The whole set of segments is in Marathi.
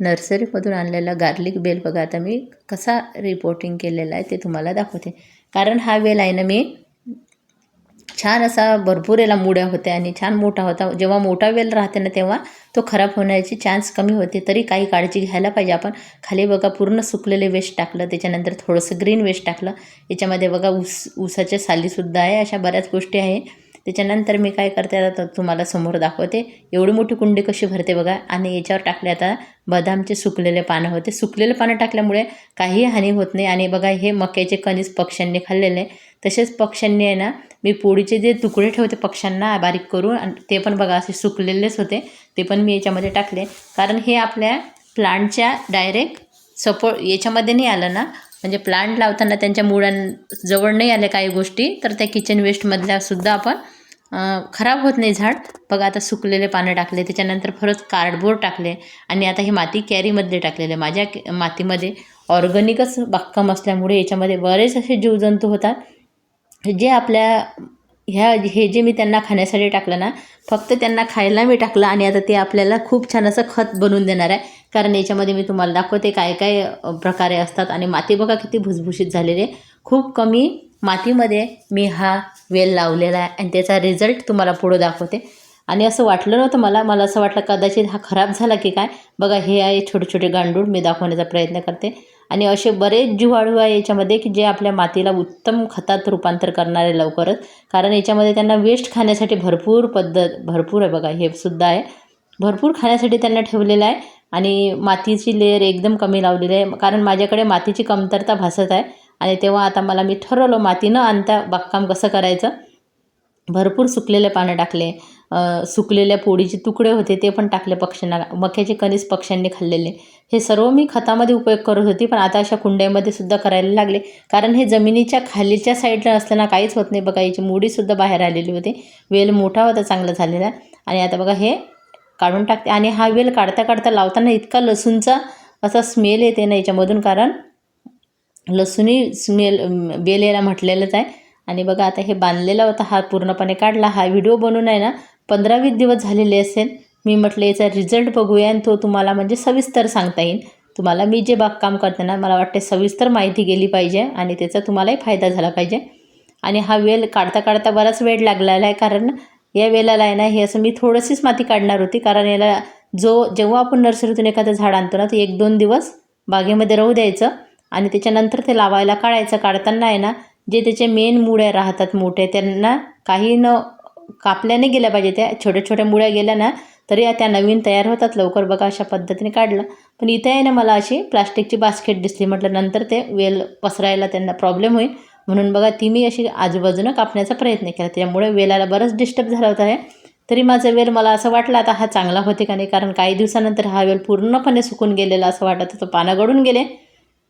नर्सरीमधून आणलेला गार्लिक बेल बघा आता मी कसा रिपोर्टिंग केलेला आहे ते तुम्हाला दाखवते. कारण हा वेल आहे ना मी छान असा भरपूर याला मुड्या होत्या आणि छान मोठा होता. जेव्हा मोठा वेल राहते ना तेव्हा तो खराब होण्याची चान्स कमी होते. तरी काही काळजी घ्यायला पाहिजे. आपण खाली बघा पूर्ण सुकलेले वेस्ट टाकलं. त्याच्यानंतर थोडंसं ग्रीन वेस्ट टाकलं. याच्यामध्ये बघा ऊस ऊसाच्या सालीसुद्धा आहे. अशा बऱ्याच गोष्टी आहे. त्याच्यानंतर मी काय करते आता तुम्हाला समोर दाखवते. एवढी मोठी कुंडी कशी भरते बघा. आणि याच्यावर टाकले आता बदामचे सुकलेले पानं होते. सुकलेले पानं टाकल्यामुळे काही हानी होत नाही. आणि बघा हे मक्याचे कणीस पक्ष्यांनी खाल्लेले. तसेच पक्ष्यांनी आहे ना मी पोळीचे जे तुकडे ठेवते पक्ष्यांना बारीक करून आणि ते पण बघा असे सुकलेलेच होते. ते पण मी याच्यामध्ये टाकले. कारण हे आपल्या प्लांटच्या डायरेक्ट सपोर्ट याच्यामध्ये नाही आलं ना. म्हणजे प्लांट लावताना त्यांच्या मुळांजवळ नाही आल्या काही गोष्टी तर त्या किचन वेस्टमधल्या सुद्धा आपण खराब होत नाही झाड. बघा आता सुकलेले पानं टाकले त्याच्यानंतर परत कार्डबोर्ड टाकले आणि आता हे माती कॅरीमध्ये टाकलेले. माझ्या मातीमध्ये ऑर्गॅनिकच बागकाम असल्यामुळे याच्यामध्ये बरेच असे जीवजंतू होतात. जे आपल्या ह्या हे जे मी त्यांना खाण्यासाठी टाकलं ना फक्त त्यांना खायला मी टाकलं आणि आता ते आपल्याला खूप छान असं खत बनवून देणार आहे. कारण याच्यामध्ये मी तुम्हाला दाखवते काय काय प्रकारे असतात. आणि माती बघा किती भुसभुशीत झालेली खूप कमी मातीमध्ये मी हा वेल लावलेला आहे आणि त्याचा रिझल्ट तुम्हाला पुढं दाखवते. आणि असं वाटलं नव्हतं मला मला असं वाटलं कदाचित हा खराब झाला की काय? बघा हे आहे छोटे छोटे गांडूळ मी दाखवण्याचा प्रयत्न करते. आणि असे बरेच जीवाळू आहे याच्यामध्ये की जे आपल्या मातीला उत्तम खतात रूपांतर करणारे लवकरच. कारण याच्यामध्ये त्यांना वेस्ट खाण्यासाठी भरपूर पद्धत भरपूर आहे बघा हे सुद्धा आहे. भरपूर खाण्यासाठी त्यांना ठेवलेलं आहे. आणि मातीची लेअर एकदम कमी लावलेली आहे. कारण माझ्याकडे मातीची कमतरता भासत आहे. आणि तेव्हा आता मला मी ठरवलं माती न आणता बागकाम कसं करायचं. भरपूर सुकलेले पानं टाकले. सुकलेल्या पोळीचे तुकडे होते ते पण टाकले पक्ष्यांना. मक्याचे कणीस पक्ष्यांनी खाल्लेले. हे सर्व मी खतामध्ये उपयोग करत होती पण आता अशा कुंड्यामध्ये सुद्धा करायला लागले. कारण हे जमिनीच्या खालीच्या साईडला असताना काहीच होत नाही बघा याची मुडीसुद्धा बाहेर आलेली होती. वेल मोठा होता चांगला झालेला. आणि आता बघा हे काढून टाकते. आणि हा वेल काढता काढता लावताना इतका लसूणचा असा स्मेल येते ना याच्यामधून कारण लसूणी स्मेल बेल याला म्हटलेलंच आहे. आणि बघा आता हे बांधलेला होता हा पूर्णपणे काढला. हा व्हिडिओ बनवून आहे ना पंधरा वीस दिवस झालेले असेल. मी म्हटलं याचा रिझल्ट बघूया आणि तो तुम्हाला म्हणजे सविस्तर सांगता येईल. तुम्हाला मी जे बागकाम करते ना मला वाटते सविस्तर माहिती गेली पाहिजे आणि त्याचा तुम्हालाही फायदा झाला पाहिजे. आणि हा वेल काढता काढता बराच वेळ लागलेला आहे कारण या वेलाला आहे ना हे असं मी थोडंशीच माती काढणार होती कारण याला जो जेव्हा आपण नर्सरीतून एखादं झाड आणतो ना ते एक दोन दिवस बागेमध्ये राहू द्यायचं. आणि त्याच्यानंतर ते लावायला काढायचं काढताना आहे ना जे त्याचे मेन मुळ्या राहतात मोठे त्यांना काही न कापल्याने गेल्या पाहिजे. त्या छोट्या छोट्या मुळ्या गेल्या ना तरी त्या नवीन तयार होतात. लवकर बघा अशा पद्धतीने काढलं. पण इथे आहे ना मला अशी प्लास्टिकची बास्केट दिसली. म्हटलं नंतर ते वेल पसरायला त्यांना प्रॉब्लेम होईल. म्हणून बघा ती मी अशी आजूबाजूनं कापण्याचा प्रयत्न केला. त्याच्यामुळे वेलाला बरंच डिस्टर्ब झाला होता आहे तरी माझा वेल मला असं वाटलं आता हा चांगला होते का नाही? कारण काही दिवसानंतर हा वेल पूर्णपणे सुकून गेलेला असं वाटत होतं. पानं गळून गेले.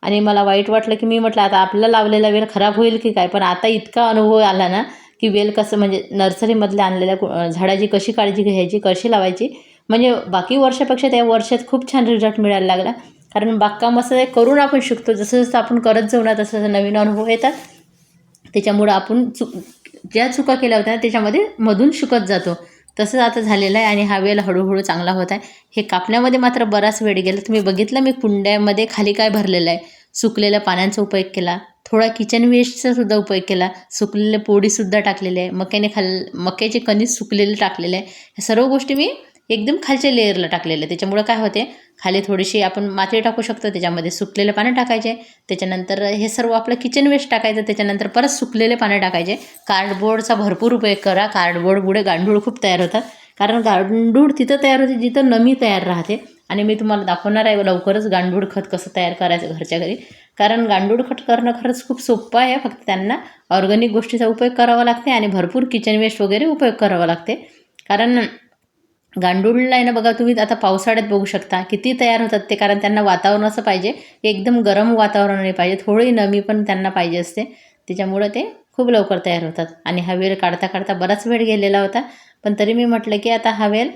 आणि मला वाईट वाटलं की मी म्हटलं आता आपला लावलेला वेल खराब होईल की काय? पण आता इतका अनुभव आला ना की वेल कसं म्हणजे नर्सरीमधल्या आणलेल्या झाडाची कशी काळजी घ्यायची कशी लावायची? म्हणजे बाकी वर्षापेक्षा त्या वर्षात खूप छान रिझल्ट मिळायला लागला. कारण बागकाम असं करून आपण शिकतो. जसं जसं आपण करत जाऊ ना तसं तसं नवीन अनुभव येतात. त्याच्यामुळं आपण चुक ज्या चुका केल्या होत्या त्याच्यामध्ये मधून शिकत जातो. तसंच आता झालेलं आहे आणि हा वेल हळूहळू चांगला होत आहे. हे कापण्यामध्ये मात्र बराच वेळ गेला. तुम्ही बघितलं मी कुंड्यामध्ये खाली काय भरलेलं आहे? सुकलेल्या पाण्याचा उपयोग केला. थोडा किचन वेस्टचा सुद्धा उपयोग केला. सुकलेले पोळीसुद्धा टाकलेले आहे. मक्याने खाल मक्याचे कणीस सुकलेले टाकलेले आहे. ह्या सर्व गोष्टी मी एकदम खालच्या लेअरला टाकलेल्या त्याच्यामुळं काय होते? खाली थोडीशी आपण माती टाकू शकतो त्याच्यामध्ये सुकलेले पानं टाकायचे. त्याच्यानंतर हे सर्व आपलं किचन वेस्ट टाकायचं त्याच्यानंतर परत सुकलेले पानं टाकायचे. कार्डबोर्डचा भरपूर उपयोग करा. कार्डबोर्डमुळे गांडूळ खूप तयार होतात. कारण गांडूळ तिथं तयार होते जिथं नमी तयार राहते. आणि मी तुम्हाला दाखवणार आहे लवकरच गांडूळ खत कसं तयार करायचं घरच्या घरी. कारण गांडूळ खत करणं खरंच खूप सोपं आहे. फक्त त्यांना ऑर्गॅनिक गोष्टीचा उपयोग करावा लागते आणि भरपूर किचन वेस्ट वगैरे उपयोग करावा लागते. कारण गांडूळला आहे ना बघा तुम्ही आता पावसाळ्यात बघू शकता. किती तयार होतात ते कारण त्यांना वातावरण असं पाहिजे. एकदम गरम वातावरण नाही पाहिजे. थोडी नमी पण त्यांना पाहिजे असते. त्याच्यामुळं ते खूप लवकर तयार होतात. आणि हा वेळ काढता काढता बराच वेळ गेलेला होता. पण तरी मी म्हटलं की आता हा वेळ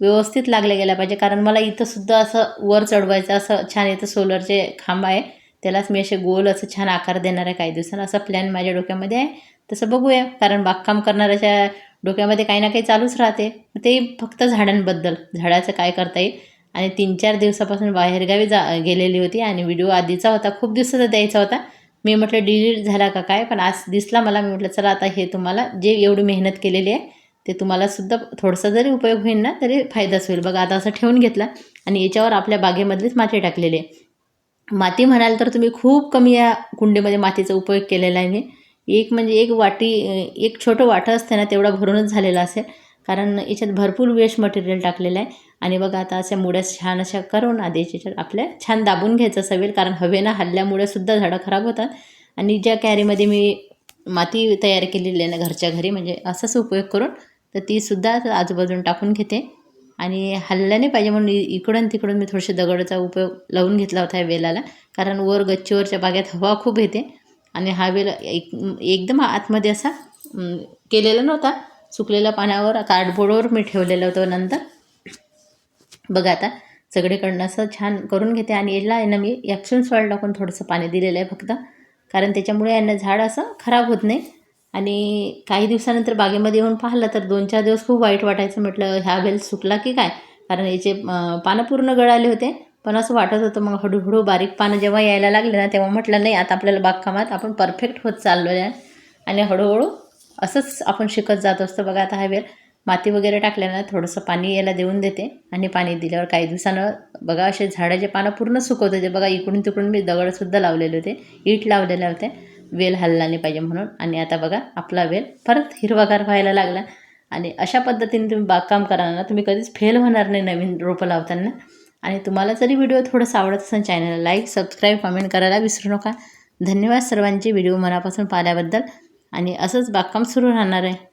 व्यवस्थित लागले गेला पाहिजे. कारण मला इथंसुद्धा असं वर चढवायचं असं छान इथं सोलरचे खांब आहे त्यालाच मी असे गोल असं छान आकार देणार आहे काही दिवसांना असा प्लॅन माझ्या डोक्यामध्ये आहे. तसं बघूया. कारण बागकाम करणाऱ्याच्या डोक्यामध्ये काही ना काही चालूच राहते. ते फक्त झाडांबद्दल झाडाचं काय करता येईल? आणि तीन चार दिवसापासून बाहेरगावी जा गेलेली होती आणि व्हिडिओ आधीचा होता खूप दिवसाचा द्यायचा होता. मी म्हटलं डिलीट झाला का काय? पण आज दिसला मला मी म्हटलं चला आता हे तुम्हाला जे एवढी मेहनत केलेली आहे ते तुम्हाला सुद्धा थोडासा जरी उपयोग होईल ना तरी फायदाच होईल. बघा आता असं ठेवून घेतला आणि याच्यावर आपल्या बागेमधलीच माती टाकलेली आहे. माती म्हणाल तर तुम्ही खूप कमी या कुंडीमध्ये मातीचा उपयोग केलेला आहे. मी एक म्हणजे एक वाटी एक छोटं वाटं असते ना तेवढा भरूनच झालेला असेल. कारण याच्यात भरपूर वेस्ट मटेरियल टाकलेलं आहे. आणि बघा आता अशा मुळ्या छान अशा करून आधी याच्यात आपल्या छान दाबून घ्यायचं सवेल. कारण हवेनं हल्ल्यामुळे सुद्धा झाडं खराब होतात. आणि ज्या कॅरीमध्ये मी माती तयार केलेली आहे ना घरच्या घरी म्हणजे असाच उपयोग करून तर ती सुद्धा आजूबाजून टाकून घेते. आणि हल्ल्याने पाहिजे म्हणून इकडून तिकडून मी थोडेसे दगडाचा उपयोग लावून घेतला होता या वेलाला. कारण वर गच्चीवरच्या बागेत हवा खूप येते. आणि हा वेल एक एकदम आतमध्ये असा केलेला नव्हता. सुकलेल्या पाण्यावर कार्डबोर्डवर मी ठेवलेलं होतं नंतर. बघा आता सगळीकडनं असं छान करून घेते आणि याला आहे ना मी ॲप्सन सॉईल टाकून थोडंसं पाणी दिलेलं आहे फक्त. कारण त्याच्यामुळे यांना झाड असं खराब होत नाही. आणि काही दिवसानंतर बागेमध्ये येऊन पाहिलं तर दोन चार दिवस खूप वाईट वाटायचं. म्हटलं ह्या वेल सुकला की काय? कारण याचे पानं पूर्ण गळाले होते. पण असं वाटत होतं मग हळूहळू बारीक पानं जेव्हा यायला लागले ना तेव्हा म्हटलं नाही आता आपल्याला बागकामात आपण परफेक्ट होत चाललो आहे आणि हळूहळू असंच आपण शिकत जात असतो. बघा आता हा वेळ माती वगैरे टाकल्यानं थोडंसं पाणी याला देऊन देते आणि पाणी दिल्यावर काही दिवसानं बघा असे झाडाचे पानं पूर्ण सुकवत होते. बघा इकडून तिकडून मी दगडसुद्धा लावलेले होते. ईट लावलेले होते. वेल हलला नाही पाहिजे म्हणून. आणि आता बघा आपला वेल परत हिरवागार व्हायला लागला. आणि अशा पद्धतीने तुम्ही बागकाम करा ना तुम्ही कधीच फेल होणार नाही नवीन रोपं लावताना. आणि तुम्हाला जरी व्हिडिओ थोडंसं आवडत असेल चॅनलला लाईक सबस्क्राईब कमेंट करायला विसरू नका. धन्यवाद सर्वांचे व्हिडिओ मनापासून पाहिल्याबद्दल. आणि असंच बागकाम सुरू राहणार आहे.